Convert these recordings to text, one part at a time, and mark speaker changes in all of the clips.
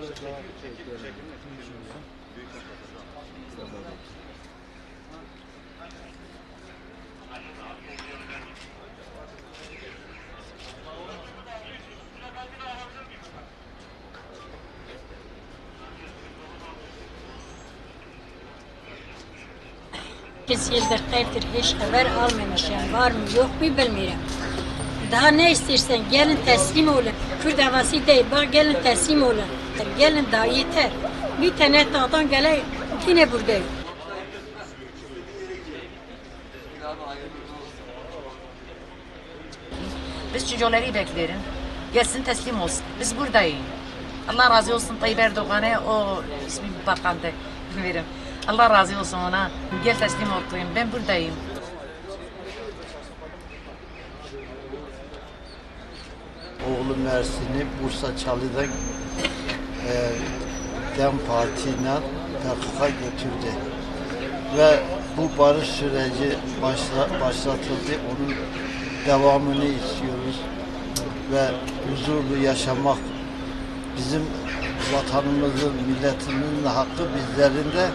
Speaker 1: Sekiz yıldır kayıptır hiç haber almamışım. Var mı yok mu bilmiyorum. Daha ne istersen gelin teslim olun. Kürt davası değil bak gelin teslim olun. Gelin daha yeter. Bir tane dağdan gele yine buradayım.
Speaker 2: Biz çocukları beklerim. Gelsin teslim olsun. Biz buradayız. Allah razı olsun Tayyip Erdoğan'a o ismi bakandı. Bilmiyorum. Allah razı olsun ona. Gel teslim olayım. Ben buradayım.
Speaker 3: oğlu Mersin'i Bursa Çalı'da e, DEM Parti'yle PKK götürdü. Ve bu barış süreci başla, başlatıldı. Onun devamını istiyoruz. Ve huzurlu yaşamak bizim vatanımızın, milletimizin hakkı bizlerinde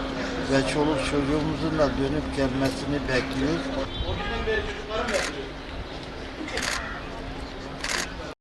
Speaker 3: ve çoluk çocuğumuzun da dönüp gelmesini bekliyoruz.